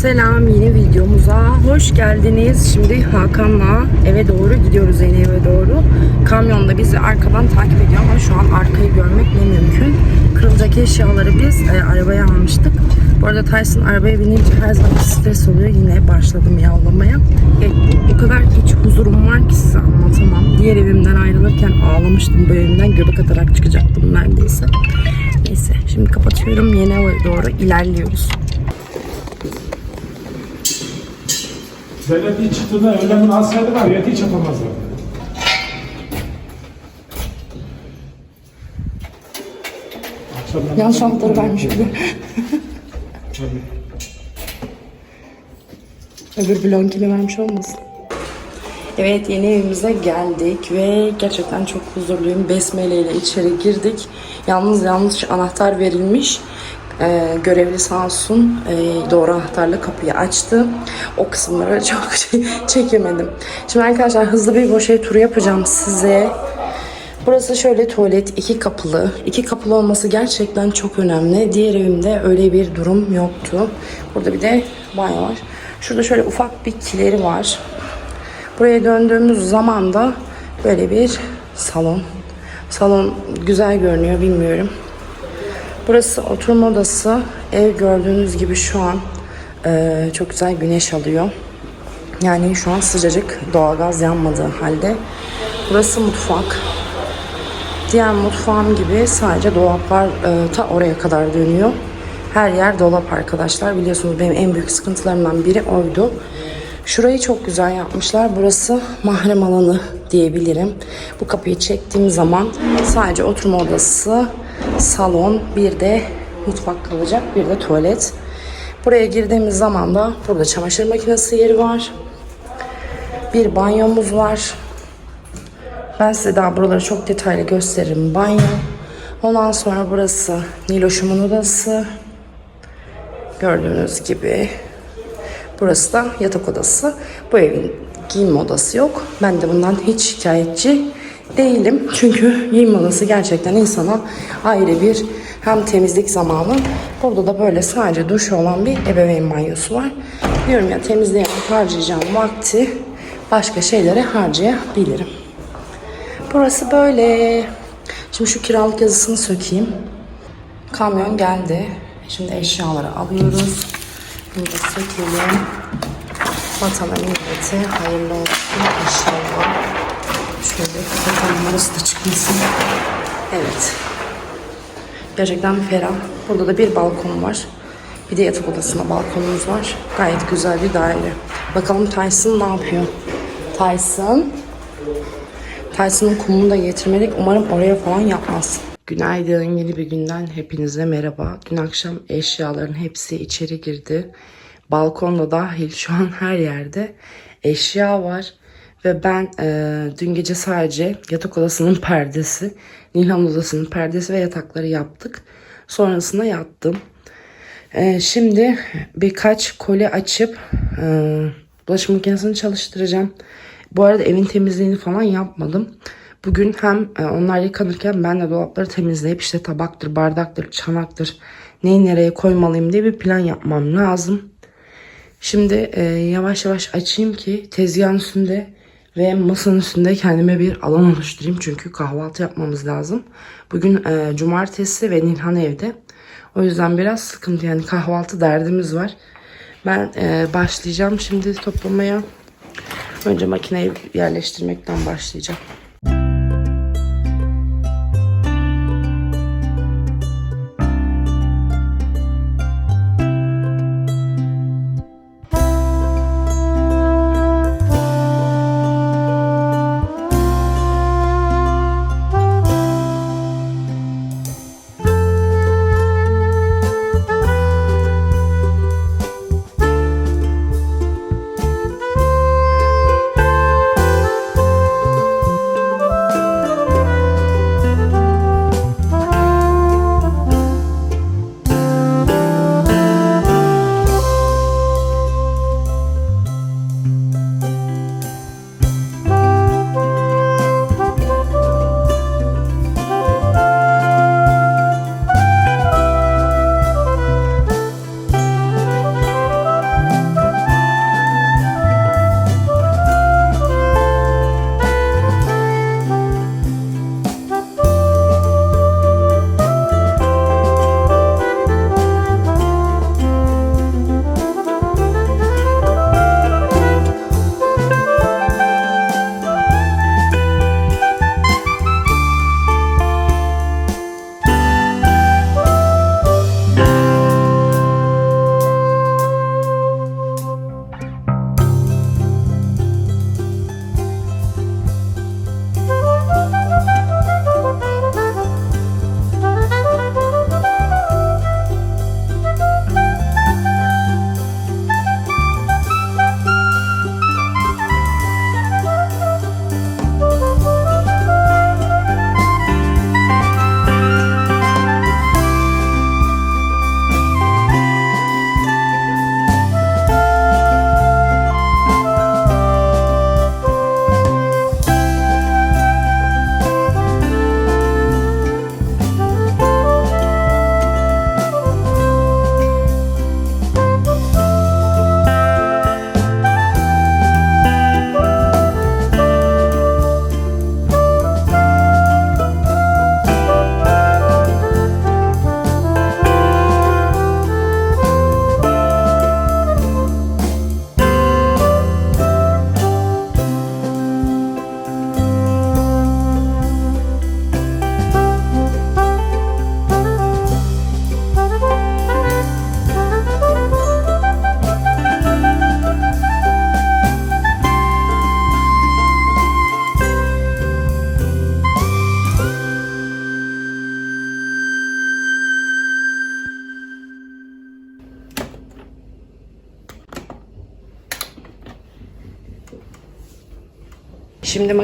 Selam yeni videomuza hoş geldiniz. Şimdi Hakan'la eve doğru gidiyoruz yeni eve doğru. Kamyonda bizi arkadan takip ediyor ama şu an arkayı görmek ne mümkün. Kırılacak eşyaları biz e, arabaya almıştık. Bu arada Tyson arabaya binince her zaman stres oluyor. Yine başladım yavlamaya. E, o kadar iç huzurum var ki size anlatamam. Diğer evimden ayrılırken ağlamıştım. Bu evimden göbek atarak çıkacaktım neredeyse. Neyse şimdi kapatıyorum. Yeni eve doğru ilerliyoruz. Devlet çıktığında öyle münasebeti var ya hiç yapamazlar. Akşamdan Yanlış anahtarı vermiş bir de. Tabii. Öbür blonkini vermiş olmasın. Evet yeni evimize geldik ve gerçekten çok huzurluyum. Besmele ile içeri girdik. Yalnız yanlış anahtar verilmiş. Ee, görevli sağ olsun e, doğru anahtarla kapıyı açtı. O kısımları çok şey çekemedim. Şimdi arkadaşlar hızlı bir boşey turu yapacağım size. Burası şöyle tuvalet iki kapılı. İki kapılı olması gerçekten çok önemli. Diğer evimde öyle bir durum yoktu. Burada bir de banyo var. Şurada şöyle ufak bir kileri var. Buraya döndüğümüz zaman da böyle bir salon. Salon güzel görünüyor bilmiyorum. Burası oturma odası. Ev gördüğünüz gibi şu an e, çok güzel güneş alıyor. Yani şu an sıcacık doğalgaz yanmadığı halde. Burası mutfak. Diğer mutfağım gibi sadece dolaplar e, ta oraya kadar dönüyor. Her yer dolap arkadaşlar. Biliyorsunuz benim en büyük sıkıntılarımdan biri oydu. Şurayı çok güzel yapmışlar. Burası mahrem alanı diyebilirim. Bu kapıyı çektiğim zaman sadece oturma odası, salon, bir de mutfak kalacak, bir de tuvalet. Buraya girdiğimiz zaman da burada çamaşır makinesi yeri var. Bir banyomuz var. Ben size daha buraları çok detaylı gösteririm. Banyo. Ondan sonra burası Niloş'umun odası. Gördüğünüz gibi. Burası da yatak odası. Bu evin giyinme odası yok. Ben de bundan hiç şikayetçi değilim. Çünkü giyinme odası gerçekten insana ayrı bir hem temizlik zamanı. Burada da böyle sadece duş olan bir ebeveyn banyosu var. Diyorum ya temizliğe harcayacağım vakti başka şeylere harcayabilirim. Burası böyle. Şimdi şu kiralık yazısını sökeyim. Kamyon geldi. Şimdi eşyaları alıyoruz. Bunu da sökelim. Vatana millete hayırlı olsun inşallah. Şöyle kapatalım arası da çıkmasın. Evet. Gerçekten ferah. Burada da bir balkon var. Bir de yatak odasında balkonumuz var. Gayet güzel bir daire. Bakalım Tyson ne yapıyor? Tyson. Tyson'ın kumunu da getirmedik. Umarım oraya falan yapmaz. Günaydın. Yeni bir günden hepinize merhaba. Dün akşam eşyaların hepsi içeri girdi. Balkonda dahil şu an her yerde eşya var. Ve ben e, dün gece sadece yatak odasının perdesi, Nilhan odasının perdesi ve yatakları yaptık. Sonrasında yattım. E, şimdi birkaç koli açıp e, bulaşık makinesini çalıştıracağım. Bu arada evin temizliğini falan yapmadım. Bugün hem e, onlar yıkanırken ben de dolapları temizleyip işte tabaktır, bardaktır, çanaktır neyi nereye koymalıyım diye bir plan yapmam lazım. Şimdi e, yavaş yavaş açayım ki tezgahın üstünde ve masanın üstünde kendime bir alan oluşturayım. Çünkü kahvaltı yapmamız lazım. Bugün e, cumartesi ve Nilhan evde. O yüzden biraz sıkıntı yani kahvaltı derdimiz var. Ben e, başlayacağım şimdi toplamaya. Önce makineyi yerleştirmekten başlayacağım.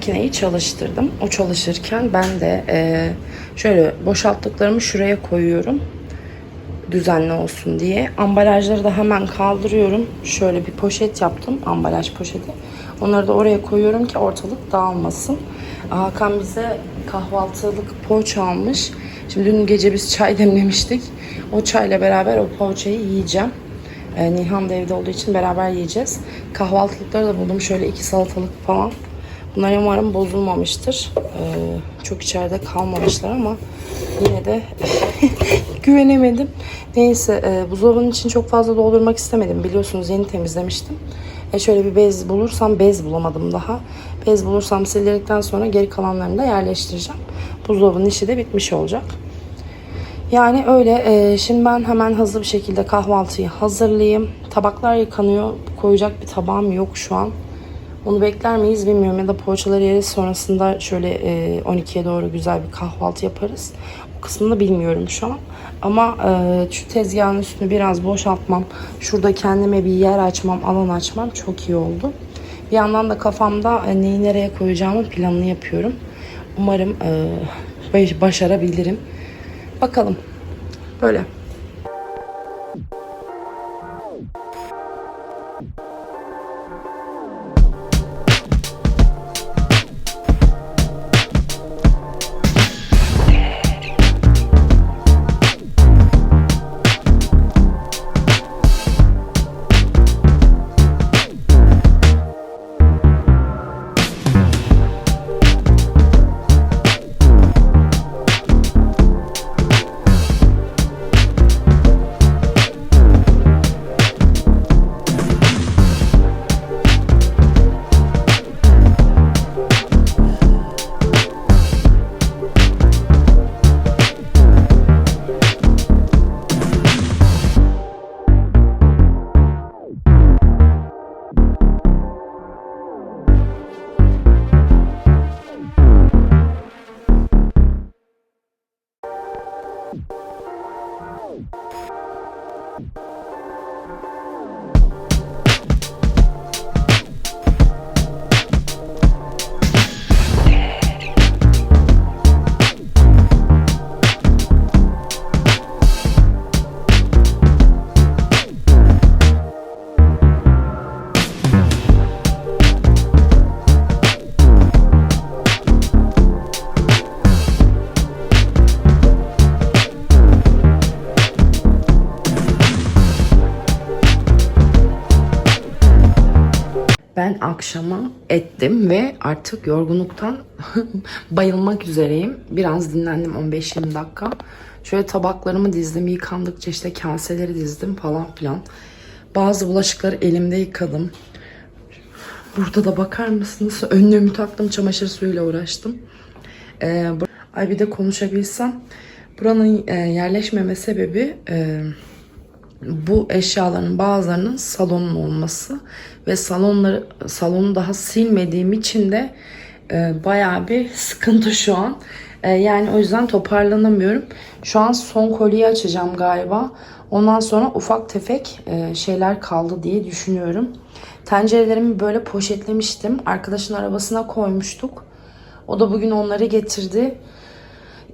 Makineyi çalıştırdım. O çalışırken ben de e, şöyle boşalttıklarımı şuraya koyuyorum. Düzenli olsun diye. Ambalajları da hemen kaldırıyorum. Şöyle bir poşet yaptım. Ambalaj poşeti. Onları da oraya koyuyorum ki ortalık dağılmasın. Hakan bize kahvaltılık poğaça almış. Şimdi dün gece biz çay demlemiştik. O çayla beraber o poğaçayı yiyeceğim. Ee, Nihan da evde olduğu için beraber yiyeceğiz. Kahvaltılıkları da buldum. Şöyle iki salatalık falan. Bunlar umarım bozulmamıştır. Ee, çok içeride kalmamışlar ama yine de güvenemedim. Neyse e, buzdolabının için çok fazla doldurmak istemedim. Biliyorsunuz yeni temizlemiştim. E şöyle bir bez bulursam bez bulamadım daha. Bez bulursam sildikten sonra geri kalanlarını da yerleştireceğim. Buzdolabının işi de bitmiş olacak. Yani öyle. e, şimdi ben hemen hızlı bir şekilde kahvaltıyı hazırlayayım. Tabaklar yıkanıyor. Koyacak bir tabağım yok şu an. Onu bekler miyiz bilmiyorum ya da poğaçaları yeriz sonrasında şöyle e, 12'ye doğru güzel bir kahvaltı yaparız. O kısmını bilmiyorum şu an. Ama e, şu tezgahın üstünü biraz boşaltmam, şurada kendime bir yer açmam, alan açmam çok iyi oldu. Bir yandan da kafamda e, neyi nereye koyacağımı planını yapıyorum. Umarım e, baş- başarabilirim. Bakalım. Böyle. Akşama ettim ve artık yorgunluktan bayılmak üzereyim. Biraz dinlendim 15-20 dakika. Şöyle tabaklarımı dizdim. Yıkandıkça işte kaseleri dizdim falan filan. Bazı bulaşıkları elimde yıkadım. Burada da bakar mısınız? Önlüğümü taktım. Çamaşır suyuyla uğraştım. Ee, ay bir de konuşabilsem. Buranın e, yerleşmeme sebebi... E, bu eşyaların bazılarının salonun olması ve salonları salonu daha silmediğim için de e, bayağı bir sıkıntı şu an. E, yani o yüzden toparlanamıyorum. Şu an son kolyeyi açacağım galiba. Ondan sonra ufak tefek e, şeyler kaldı diye düşünüyorum. Tencerelerimi böyle poşetlemiştim. Arkadaşın arabasına koymuştuk. O da bugün onları getirdi.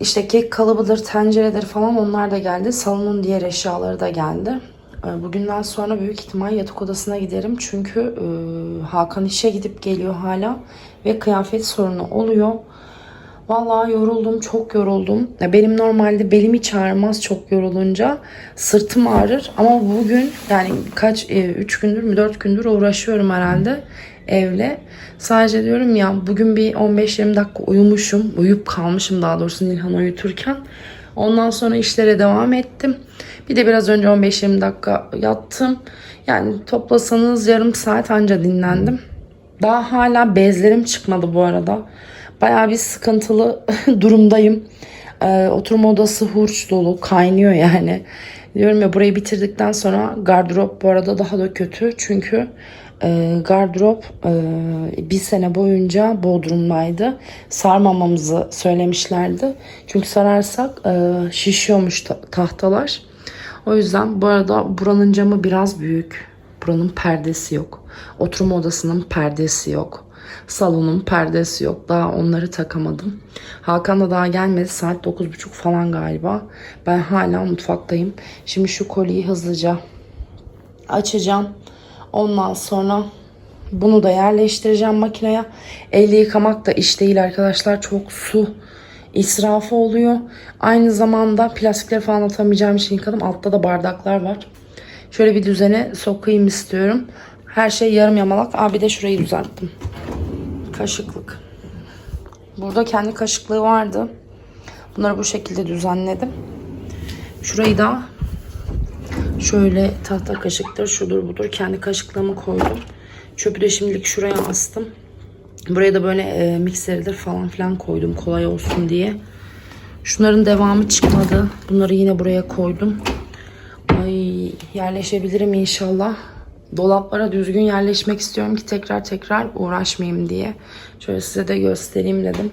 İşte kek kalıbıdır, tenceredir falan onlar da geldi. Salonun diğer eşyaları da geldi. Ee, Bugünden sonra büyük ihtimal yatak odasına giderim. Çünkü e, Hakan işe gidip geliyor hala. Ve kıyafet sorunu oluyor. Vallahi yoruldum, çok yoruldum. Ya Benim normalde belim hiç ağrımaz çok yorulunca. Sırtım ağrır ama bugün yani kaç, 3 gündür mü 4 gündür uğraşıyorum herhalde evle. Sadece diyorum ya bugün bir 15-20 dakika uyumuşum. Uyuyup kalmışım daha doğrusu Nilhan uyuturken. Ondan sonra işlere devam ettim. Bir de biraz önce 15-20 dakika yattım. Yani toplasanız yarım saat anca dinlendim. Daha hala bezlerim çıkmadı bu arada. Bayağı bir sıkıntılı durumdayım. Ee, oturma odası hurç dolu, kaynıyor yani. Diyorum ya burayı bitirdikten sonra gardırop bu arada daha da kötü. Çünkü e, gardırop e, bir sene boyunca Bodrum'daydı. Sarmamamızı söylemişlerdi. Çünkü sararsak e, şişiyormuş ta- tahtalar. O yüzden bu arada buranın camı biraz büyük. Buranın perdesi yok. Oturma odasının perdesi yok. Salonun perdesi yok. Daha onları takamadım. Hakan da daha gelmedi. Saat 9.30 falan galiba. Ben hala mutfaktayım. Şimdi şu koliyi hızlıca açacağım. Ondan sonra bunu da yerleştireceğim makineye. Elle yıkamak da iş değil arkadaşlar. Çok su israfı oluyor. Aynı zamanda plastikleri falan atamayacağım için yıkadım. Altta da bardaklar var. Şöyle bir düzene sokayım istiyorum. Her şey yarım yamalak. Aa bir de şurayı düzelttim. Kaşıklık. Burada kendi kaşıklığı vardı. Bunları bu şekilde düzenledim. Şurayı da şöyle tahta kaşıktır, şudur budur. Kendi kaşıklığımı koydum. Çöpü de şimdilik şuraya astım. Buraya da böyle e, mikseridir falan filan koydum kolay olsun diye. Şunların devamı çıkmadı. Bunları yine buraya koydum. Ay yerleşebilirim inşallah. Dolaplara düzgün yerleşmek istiyorum ki tekrar tekrar uğraşmayayım diye. Şöyle size de göstereyim dedim.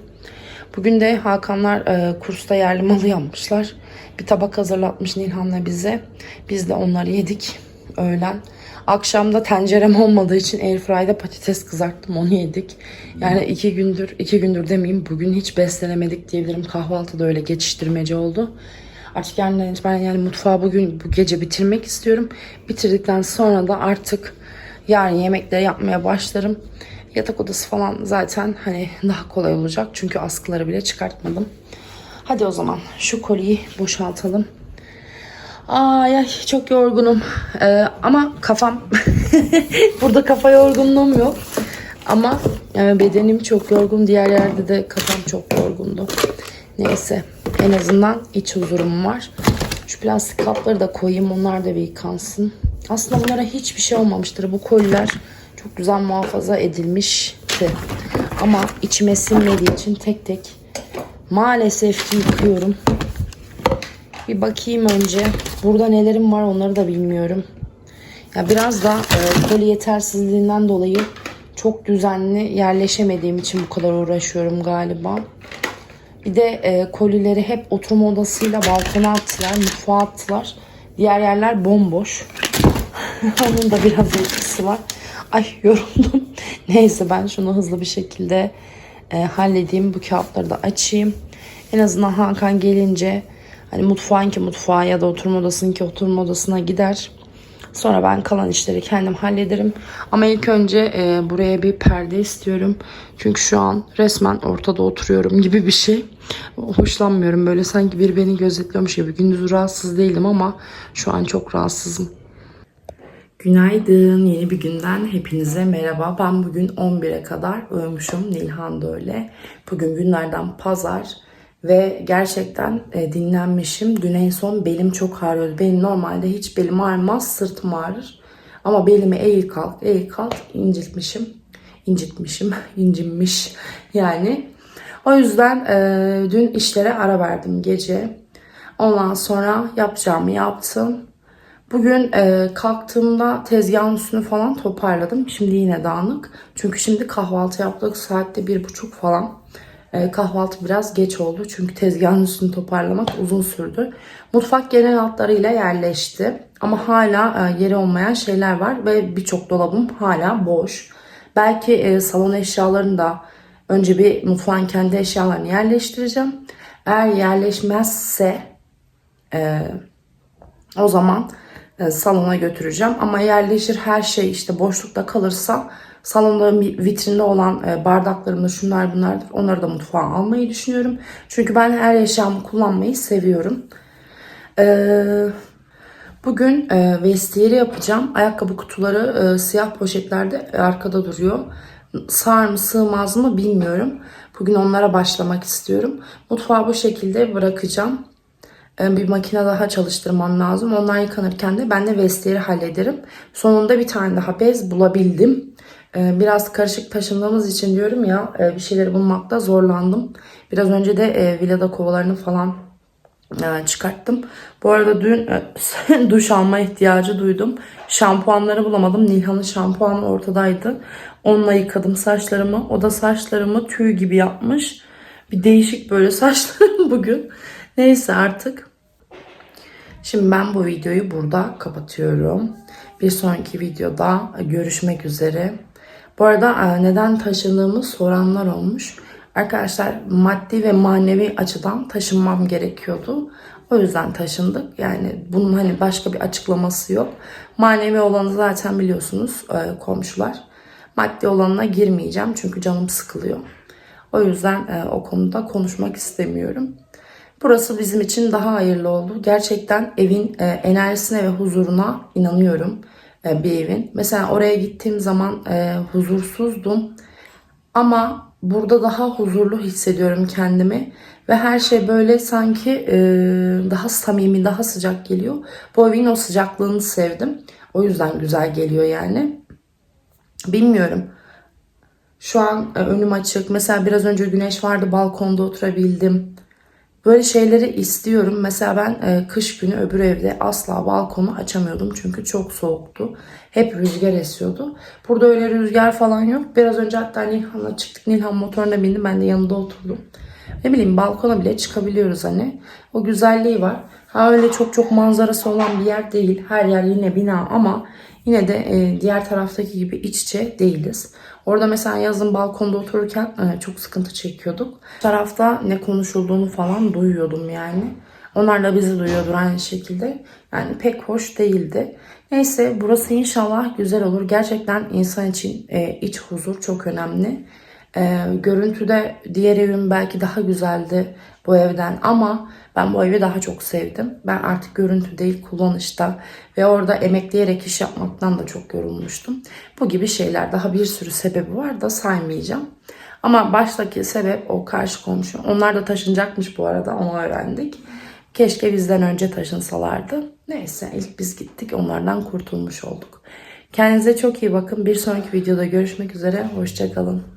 Bugün de Hakanlar e, kursta yerli malı yapmışlar. Bir tabak hazırlatmış Nilhan'la bize. Biz de onları yedik öğlen. Akşamda tencerem olmadığı için airfry'da patates kızarttım onu yedik. Yani iki gündür, iki gündür demeyeyim bugün hiç beslenemedik diyebilirim. Kahvaltıda öyle geçiştirmece oldu. Artık yarından itibaren yani mutfağı bugün bu gece bitirmek istiyorum. Bitirdikten sonra da artık yarın yemekleri yapmaya başlarım. Yatak odası falan zaten hani daha kolay olacak. Çünkü askıları bile çıkartmadım. Hadi o zaman şu koliyi boşaltalım. Ay ay çok yorgunum. Ee, ama kafam burada kafa yorgunluğum yok. Ama yani bedenim çok yorgun. Diğer yerde de kafam çok yorgundu. Neyse en azından iç huzurum var. Şu plastik kapları da koyayım. Onlar da bir yıkansın. Aslında bunlara hiçbir şey olmamıştır. Bu koliler çok güzel muhafaza edilmişti. Ama içime sinmediği için tek tek maalesef ki yıkıyorum. Bir bakayım önce. Burada nelerim var onları da bilmiyorum. Ya biraz da e, koli yetersizliğinden dolayı çok düzenli yerleşemediğim için bu kadar uğraşıyorum galiba. Bir de e, kolileri hep oturma odasıyla balkona attılar, mutfağa attılar. Diğer yerler bomboş. Onun da biraz etkisi var. Ay yoruldum. Neyse ben şunu hızlı bir şekilde e, halledeyim. Bu kağıtları da açayım. En azından Hakan gelince hani mutfağınki mutfağa ya da oturma odasınınki oturma odasına gider. Sonra ben kalan işleri kendim hallederim. Ama ilk önce e, buraya bir perde istiyorum. Çünkü şu an resmen ortada oturuyorum gibi bir şey. Hoşlanmıyorum böyle sanki biri beni gözetliyormuş gibi. Gündüz rahatsız değilim ama şu an çok rahatsızım. Günaydın. Yeni bir günden hepinize merhaba. Ben bugün 11'e kadar uyumuşum. Nilhan da öyle. Bugün günlerden pazar ve gerçekten e, dinlenmişim. Dün en son belim çok ağrıyordu. Benim normalde hiç belim ağrımaz, sırtım ağrır. Ama belimi eğil kalk, eğil kalk incitmişim. İncitmişim, incinmiş yani. O yüzden e, dün işlere ara verdim gece. Ondan sonra yapacağımı yaptım. Bugün e, kalktığımda tezgahın üstünü falan toparladım. Şimdi yine dağınık. Çünkü şimdi kahvaltı yaptık. Saatte bir buçuk falan. E, kahvaltı biraz geç oldu. Çünkü tezgahın üstünü toparlamak uzun sürdü. Mutfak genel hatlarıyla yerleşti. Ama hala e, yeri olmayan şeyler var. Ve birçok dolabım hala boş. Belki e, salon eşyalarını da önce bir mutfağın kendi eşyalarını yerleştireceğim. Eğer yerleşmezse e, o zaman salona götüreceğim. Ama yerleşir her şey işte boşlukta kalırsa salonda vitrinde olan e, bardaklarımda şunlar bunlardır. Onları da mutfağa almayı düşünüyorum. Çünkü ben her eşyamı kullanmayı seviyorum. Ee, bugün e, vestiyeri yapacağım. Ayakkabı kutuları e, siyah poşetlerde arkada duruyor. Sığar mı sığmaz mı bilmiyorum. Bugün onlara başlamak istiyorum. Mutfağı bu şekilde bırakacağım. Ee, bir makine daha çalıştırmam lazım. Onlar yıkanırken de ben de vestiyeri hallederim. Sonunda bir tane daha bez bulabildim. Ee, Biraz karışık taşındığımız için diyorum ya e, bir şeyleri bulmakta zorlandım. Biraz önce de e, villada kovalarını falan e, çıkarttım. Bu arada dün duş alma ihtiyacı duydum. Şampuanları bulamadım. Nilhan'ın şampuanı ortadaydı. Onunla yıkadım saçlarımı. O da saçlarımı tüy gibi yapmış. Bir değişik böyle saçlarım bugün. Neyse artık. Şimdi ben bu videoyu burada kapatıyorum. Bir sonraki videoda görüşmek üzere. Bu arada e, neden taşındığımı soranlar olmuş. Arkadaşlar maddi ve manevi açıdan taşınmam gerekiyordu. O yüzden taşındık. Yani bunun hani başka bir açıklaması yok. Manevi olanı zaten biliyorsunuz e, komşular. Maddi olanına girmeyeceğim çünkü canım sıkılıyor. O yüzden e, o konuda konuşmak istemiyorum. Burası bizim için daha hayırlı oldu. Gerçekten evin e, enerjisine ve huzuruna inanıyorum e, bir evin. Mesela oraya gittiğim zaman e, huzursuzdum. Ama burada daha huzurlu hissediyorum kendimi. Ve her şey böyle sanki e, daha samimi, daha sıcak geliyor. Bu evin o sıcaklığını sevdim. O yüzden güzel geliyor yani. Bilmiyorum. Şu an e, önüm açık. Mesela biraz önce güneş vardı balkonda oturabildim. Böyle şeyleri istiyorum. Mesela ben e, kış günü öbür evde asla balkonu açamıyordum çünkü çok soğuktu. Hep rüzgar esiyordu. Burada öyle rüzgar falan yok. Biraz önce hatta Nilhan'la çıktık. Nilhan motoruna bindim. Ben de yanında oturdum. Ne bileyim balkona bile çıkabiliyoruz hani. O güzelliği var. Ha öyle çok çok manzarası olan bir yer değil. Her yer yine bina ama yine de e, diğer taraftaki gibi iç içe değiliz. Orada mesela yazın balkonda otururken e, çok sıkıntı çekiyorduk. Tarafta ne konuşulduğunu falan duyuyordum yani. Onlar da bizi duyuyordur aynı şekilde. Yani pek hoş değildi. Neyse burası inşallah güzel olur. Gerçekten insan için e, iç huzur çok önemli. E, görüntüde diğer evim belki daha güzeldi bu evden ama ben bu evi daha çok sevdim. Ben artık görüntü değil kullanışta ve orada emekleyerek iş yapmaktan da çok yorulmuştum. Bu gibi şeyler daha bir sürü sebebi var da saymayacağım. Ama baştaki sebep o karşı komşu. Onlar da taşınacakmış bu arada onu öğrendik. Keşke bizden önce taşınsalardı. Neyse ilk biz gittik onlardan kurtulmuş olduk. Kendinize çok iyi bakın. Bir sonraki videoda görüşmek üzere. Hoşçakalın.